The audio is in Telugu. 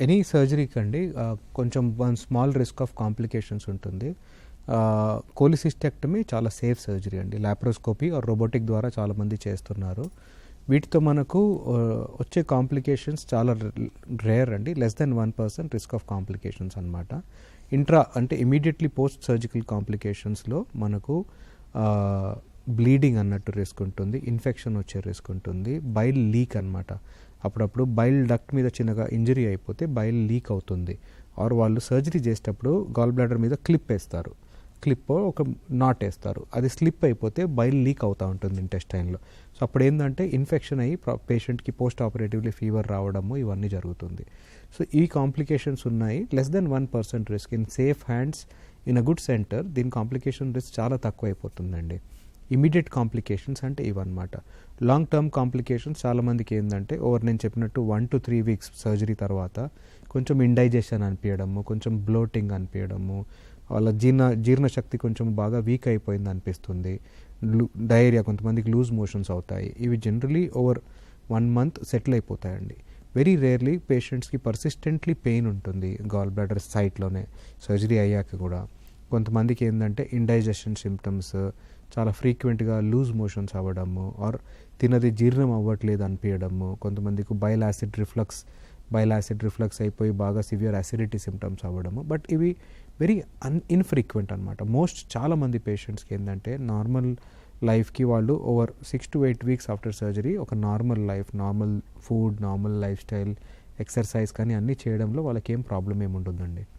ఎనీ సర్జరీకి అండి కొంచెం one small risk of complications ఉంటుంది. కోలిసిస్టెక్టమీ చాలా సేఫ్ సర్జరీ అండి. లాప్రోస్కోపీ ఆర్ రోబోటిక్ ద్వారా చాలామంది చేస్తున్నారు. వీటితో మనకు వచ్చే కాంప్లికేషన్స్ చాలా రేర్ అండి. Less than one percent risk of complications అనమాట ఇంట్రా అంటే ఇమీడియట్లీ పోస్ట్ సర్జికల్ కాంప్లికేషన్స్లో మనకు బ్లీడింగ్ అన్నట్టు రిస్క్ ఉంటుంది. ఇన్ఫెక్షన్ వచ్చే రిస్క్ ఉంటుంది. బైల్ లీక్ అన్నమాట. అప్పుడప్పుడు బైల్ డక్ట్ మీద చిన్నగా ఇంజరీ అయిపోతే బైల్ లీక్ అవుతుంది. ఆర్ వాళ్ళు సర్జరీ చేసేటప్పుడు గాల్ బ్లాడర్ మీద క్లిప్ వేస్తారు. క్లిప్ ఒక నాట్ వేస్తారు. అది స్లిప్ అయిపోతే బైల్ లీక్ అవుతూ ఉంటుంది ఇంటెస్టైన్లో. సో అప్పుడు ఏంటంటే ఇన్ఫెక్షన్ అయ్యి పేషెంట్కి పోస్ట్ ఆపరేటివ్లీ ఫీవర్ రావడము ఇవన్నీ జరుగుతుంది. సో ఈ కాంప్లికేషన్స్ ఉన్నాయి. Less than one percent risk in safe hands in a good centre దీని కాంప్లికేషన్ రిస్క్ చాలా తక్కువ అయిపోతుందండి ఇమీడియట్ కాంప్లికేషన్స్ అంటే ఇవన్నమాట. లాంగ్ టర్మ్ కాంప్లికేషన్స్ చాలామందికి ఏంటంటే ఓవర్ నేను చెప్పినట్టు one two three weeks surgery తర్వాత కొంచెం ఇండైజెషన్ అనిపించడము కొంచెం బ్లోటింగ్ అనిపించడము వాళ్ళ జీర్ణ జీర్ణశక్తి కొంచెం బాగా వీక్ అయిపోయింది అనిపిస్తుంది. డయేరియా కొంతమందికి లూజ్ మోషన్స్ అవుతాయి. ఇవి generally over one month settle అయిపోతాయండి. వెరీ రేర్లీ పేషెంట్స్కి పర్సిస్టెంట్లీ పెయిన్ ఉంటుంది గాల్ బ్లాడర్ సైట్లోనే సర్జరీ అయ్యాక కూడా. కొంతమందికి ఏంటంటే ఇండైజెషన్ సిమ్టమ్స్ చాలా ఫ్రీక్వెంట్గా లూజ్ మోషన్స్ అవ్వడము ఆర్ తినది జీర్ణం అవ్వట్లేదు అనిపించడము కొంతమందికి bile acid reflux bile acid reflux అయిపోయి బాగా సివియర్ అసిడిటీ సిమ్టమ్స్ అవ్వడము. బట్ ఇవి వెరీ అన్ ఇన్ఫ్రీక్వెంట్ అనమాట మోస్ట్ చాలామంది పేషెంట్స్కి ఏంటంటే నార్మల్ లైఫ్కి వాళ్ళు over six to eight weeks after surgery ఒక normal life normal food normal lifestyle exercise కానీ అన్నీ చేయడంలో వాళ్ళకి ఏం ప్రాబ్లం ఏమి ఉంటుందండి